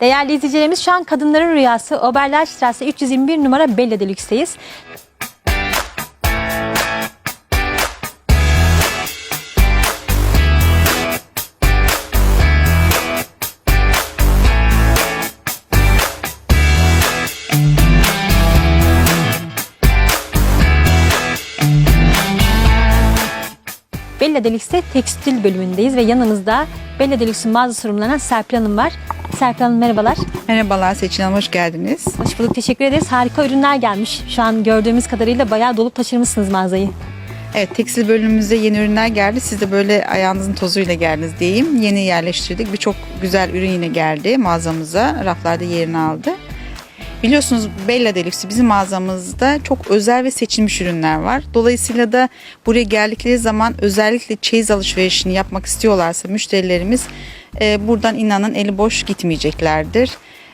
Değerli izleyicilerimiz şu an kadınların rüyası Oberlandstrasse 321 numara Bella Deluxe'teyiz. Bella Deluxe'te tekstil bölümündeyiz ve yanımızda Bella Deluxe'un mağaza sorumlanan Serpil Hanım var. Serpil Hanım merhabalar. Merhabalar Seçin Hanım, hoş geldiniz. Hoş bulduk, teşekkür ederiz. Harika ürünler gelmiş. Şu an gördüğümüz kadarıyla bayağı dolup taşırmışsınız mağazayı. Evet, tekstil bölümümüzde yeni ürünler geldi. Siz de böyle ayağınızın tozuyla geldiniz diyeyim. Yeni yerleştirdik. Birçok güzel ürün yine geldi mağazamıza. Raflarda yerini aldı. Biliyorsunuz Bella Deluxe bizim mağazamızda çok özel ve seçilmiş ürünler var. Dolayısıyla da buraya geldikleri zaman özellikle çeyiz alışverişini yapmak istiyorlarsa müşterilerimiz e, buradan inanın eli boş gitmeyeceklerdir.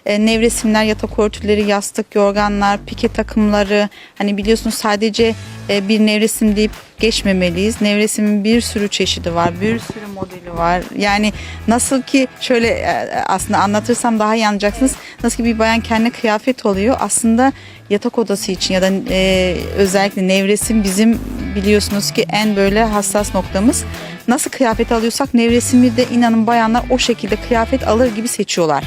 E, nevresimler, yatak örtüleri, yastık, yorganlar, pike takımları hani biliyorsunuz sadece e, bir nevresim deyip geçmemeliyiz. Nevresimin bir sürü çeşidi var, bir sürü modeli var. Yani nasıl ki şöyle e, aslında anlatırsam daha iyi anlayacaksınız. Nasıl ki bir bayan kendine kıyafet oluyor. Aslında yatak odası için ya da e, özellikle nevresim bizim biliyorsunuz ki en böyle hassas noktamız. Nasıl kıyafet alıyorsak nevresimi de inanın bayanlar o şekilde kıyafet alır gibi seçiyorlar.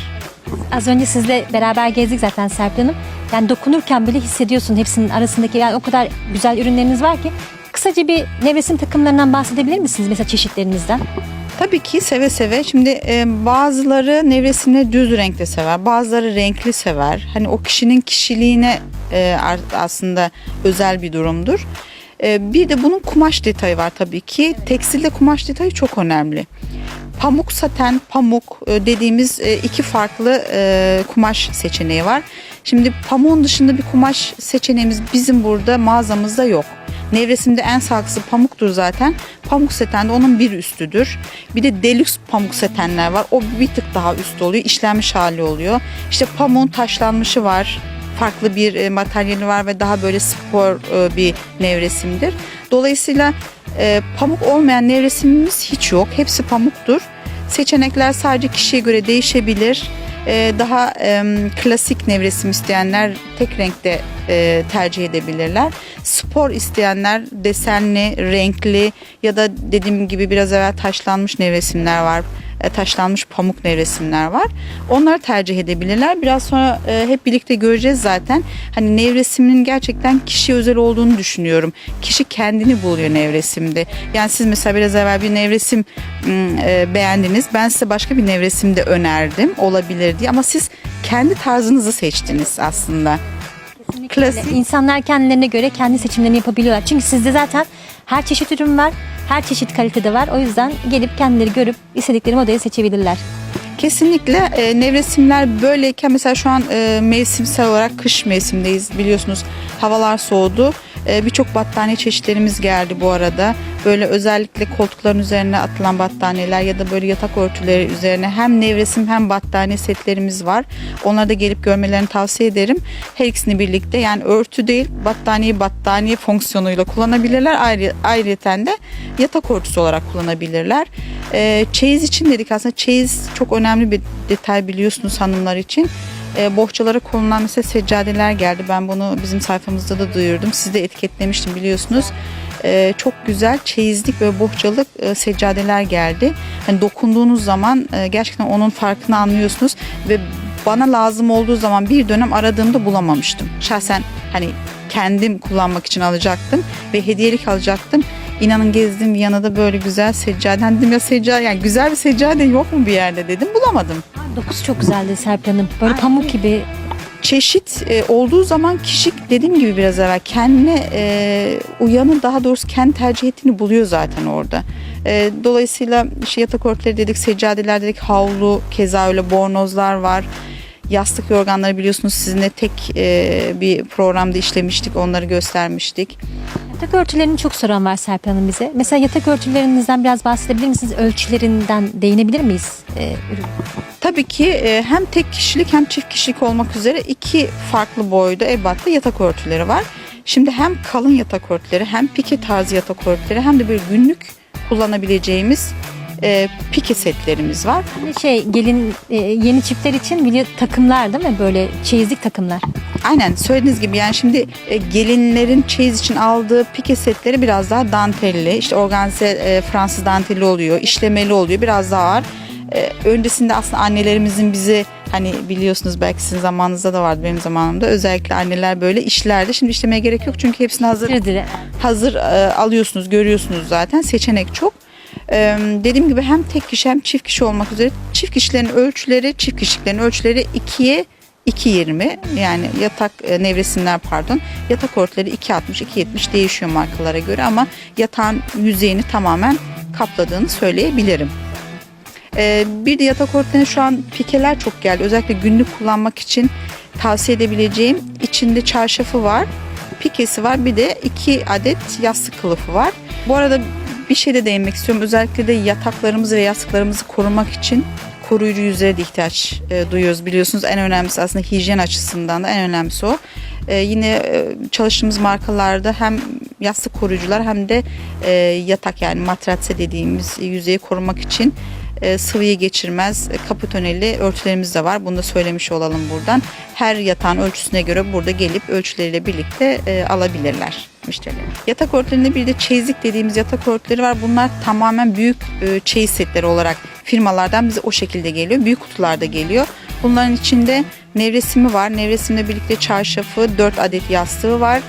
Az önce sizle beraber gezdik zaten Serpil Hanım. Yani dokunurken bile hissediyorsun hepsinin arasındaki yani o kadar güzel ürünleriniz var ki. Kısaca bir nevresim takımlarından bahsedebilir misiniz mesela çeşitlerinizden? Tabii ki seve seve. Şimdi e, bazıları nevresimleri düz renkte sever, bazıları renkli sever. Hani o kişinin kişiliğine e, aslında özel bir durumdur. E, bir de bunun kumaş detayı var tabii ki. Tekstilde kumaş detayı çok önemli. Pamuk saten, pamuk e, dediğimiz e, iki farklı e, kumaş seçeneği var. Şimdi pamuğun dışında bir kumaş seçeneğimiz bizim burada mağazamızda yok. Nevresimde en sağlıklısı pamuktur zaten. Pamuk seten de onun bir üstüdür. Bir de deluxe pamuk setenler var. O bir tık daha üst oluyor. işlenmiş hali oluyor. İşte pamuğun taşlanmışı var. Farklı bir e, materyali var ve daha böyle spor e, bir nevresimdir. Dolayısıyla e, pamuk olmayan nevresimimiz hiç yok. Hepsi pamuktur. Seçenekler sadece kişiye göre değişebilir. E, daha klasik nevresim isteyenler tek renkte e, tercih edebilirler. Spor isteyenler desenli, renkli ya da dediğim gibi biraz evvel taşlanmış nevresimler var. E, taşlanmış pamuk nevresimler var. Onları tercih edebilirler. Biraz sonra e, hep birlikte göreceğiz zaten. Hani nevresiminin gerçekten kişiye özel olduğunu düşünüyorum. Kişi kendini buluyor nevresimde. Yani siz mesela biraz evvel bir nevresim e, beğendiniz. Ben size başka bir nevresim de önerdim. Olabilir diye ama siz kendi tarzınızı seçtiniz aslında. Klasik. İnsanlar kendilerine göre kendi seçimlerini yapabiliyorlar. Çünkü sizde zaten her çeşit ürün var, her çeşit kalitede var. O yüzden gelip kendileri görüp istedikleri modeli seçebilirler. Kesinlikle e, nevresimler böyleyken mesela şu an e, mevsimsel olarak kış mevsimdeyiz biliyorsunuz havalar soğudu. E, Birçok battaniye çeşitlerimiz geldi bu arada. Böyle özellikle koltukların üzerine atılan battaniyeler ya da böyle yatak örtüleri üzerine hem nevresim hem battaniye setlerimiz var. Onları da gelip görmelerini tavsiye ederim. Her ikisini birlikte yani örtü değil battaniye battaniye fonksiyonuyla kullanabilirler. Ayrı, ayrıyeten de yatak örtüsü olarak kullanabilirler. E, çeyiz için dedik aslında çeyiz çok önemli bir detay biliyorsunuz hanımlar için. E, bohçalara konulan mesela seccadeler geldi. Ben bunu bizim sayfamızda da duyurdum. Siz de etiketlemiştim biliyorsunuz. E, çok güzel çeyizlik ve bohçalık e, seccadeler geldi. Hani dokunduğunuz zaman e, gerçekten onun farkını anlıyorsunuz ve bana lazım olduğu zaman bir dönem aradığımda bulamamıştım. Şahsen hani kendim kullanmak için alacaktım ve hediyelik alacaktım. İnanın gezdim Viyana'da böyle güzel seccade. Hani dedim ya seccade yani güzel bir seccade yok mu bir yerde dedim bulamadım. Dokusu çok güzeldi Serpil Hanım. Böyle pamuk gibi. çeşit e, olduğu zaman kişi dediğim gibi biraz evvel kendine e, uyanı daha doğrusu kendi tercih ettiğini buluyor zaten orada. E, dolayısıyla işte yatak örtüleri dedik, seccadeler dedik, havlu, keza öyle bornozlar var. Yastık yorganları biliyorsunuz sizinle tek e, bir programda işlemiştik, onları göstermiştik. Yatak örtülerini çok soran var Serpil Hanım bize. Mesela yatak örtülerinizden biraz bahsedebilir misiniz? Ölçülerinden değinebilir miyiz? Ee, ürün? Tabii ki e, hem tek kişilik hem çift kişilik olmak üzere iki farklı boyda ebatta yatak örtüleri var. Şimdi hem kalın yatak örtüleri hem pike tarzı yatak örtüleri hem de böyle günlük kullanabileceğimiz e, pike setlerimiz var. Hani Şey gelin e, yeni çiftler için biliyor takımlar değil mi? Böyle çeyizlik takımlar. Aynen söylediğiniz gibi yani şimdi e, gelinlerin çeyiz için aldığı pike setleri biraz daha dantelli. işte organize e, Fransız dantelli oluyor, işlemeli oluyor, biraz daha ağır. E, öncesinde aslında annelerimizin bizi hani biliyorsunuz belki sizin zamanınızda da vardı benim zamanımda özellikle anneler böyle işlerdi. Şimdi işlemeye gerek yok çünkü hepsini hazır hazır e, alıyorsunuz, görüyorsunuz zaten. Seçenek çok. Dediğim gibi hem tek kişi hem çift kişi olmak üzere çift kişilerin ölçüleri, çift kişilerin ölçüleri 2'ye 2.20 yani yatak e, nevresimler pardon yatak örtüleri 2.60 2.70 değişiyor markalara göre ama yatağın yüzeyini tamamen kapladığını söyleyebilirim. Ee, bir de yatak örtülerine şu an pikeler çok geldi. Özellikle günlük kullanmak için tavsiye edebileceğim içinde çarşafı var, pikesi var bir de iki adet yastık kılıfı var. Bu arada bir şey de değinmek istiyorum. Özellikle de yataklarımızı ve yastıklarımızı korumak için koruyucu yüzlere de ihtiyaç e, duyuyoruz biliyorsunuz. En önemlisi aslında hijyen açısından da en önemlisi o. E, yine e, çalıştığımız markalarda hem yastık koruyucular hem de e, yatak yani matratse dediğimiz yüzeyi korumak için e, sıvıyı geçirmez e, örtülerimiz de var. Bunu da söylemiş olalım buradan. Her yatağın ölçüsüne göre burada gelip ölçüleriyle birlikte e, alabilirler müşteriler. Yatak örtülerinde bir de çeyizlik dediğimiz yatak örtüleri var. Bunlar tamamen büyük e, çeyiz setleri olarak firmalardan bize o şekilde geliyor. Büyük kutularda geliyor. Bunların içinde nevresimi var. Nevresimle birlikte çarşafı, 4 adet yastığı var.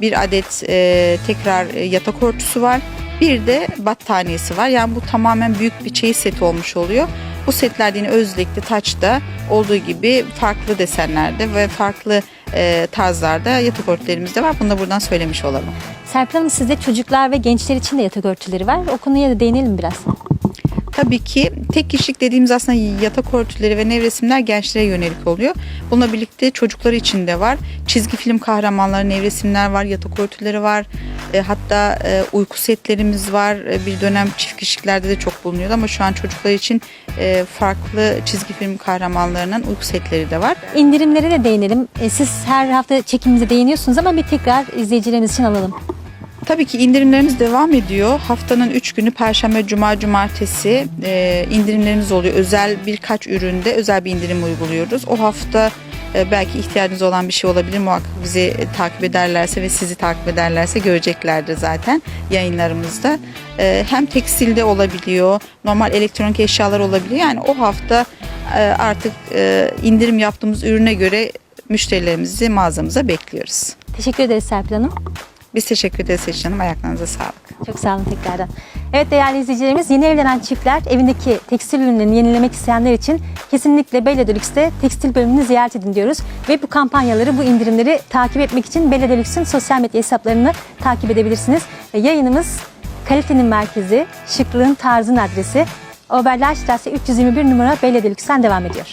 Bir adet e, tekrar e, yatak örtüsü var. Bir de battaniyesi var. Yani bu tamamen büyük bir çeyiz seti olmuş oluyor. Bu setlerde yine Özlek'te, Taç'ta olduğu gibi farklı desenlerde ve farklı e, tarzlarda yatak örtülerimiz de var. Bunu da buradan söylemiş olalım. Serpil Hanım sizde çocuklar ve gençler için de yatak örtüleri var. O konuya da değinelim biraz. Tabii ki tek kişilik dediğimiz aslında yatak örtüleri ve nevresimler gençlere yönelik oluyor. Bununla birlikte çocuklar için de var. Çizgi film kahramanları, nevresimler var, yatak örtüleri var. E, hatta e, uyku setlerimiz var. E, bir dönem çift kişiliklerde de çok bulunuyordu ama şu an çocuklar için e, farklı çizgi film kahramanlarının uyku setleri de var. İndirimlere de değinelim. E, Siz her hafta çekimimize değiniyorsunuz ama bir tekrar izleyicilerimiz için alalım. Tabii ki indirimlerimiz devam ediyor. Haftanın 3 günü Perşembe, Cuma, Cumartesi e, indirimlerimiz oluyor. Özel birkaç üründe özel bir indirim uyguluyoruz. O hafta e, belki ihtiyacınız olan bir şey olabilir. Muhakkak bizi takip ederlerse ve sizi takip ederlerse göreceklerdir zaten yayınlarımızda. E, hem tekstilde olabiliyor, normal elektronik eşyalar olabiliyor. Yani o hafta e, artık e, indirim yaptığımız ürüne göre müşterilerimizi mağazamıza bekliyoruz. Teşekkür ederiz Serpil Hanım. Biz teşekkür ederiz Seçin Hanım. Ayaklarınıza sağlık. Çok sağ olun tekrardan. Evet değerli izleyicilerimiz yeni evlenen çiftler evindeki tekstil ürünlerini yenilemek isteyenler için kesinlikle Bella Deluxe'de tekstil bölümünü ziyaret edin diyoruz. Ve bu kampanyaları, bu indirimleri takip etmek için Bella Deluxe'ın sosyal medya hesaplarını takip edebilirsiniz. Ve yayınımız kalitenin merkezi, şıklığın tarzın adresi Oberleitstrasse 321 numara Bella Deluxe'den devam ediyor.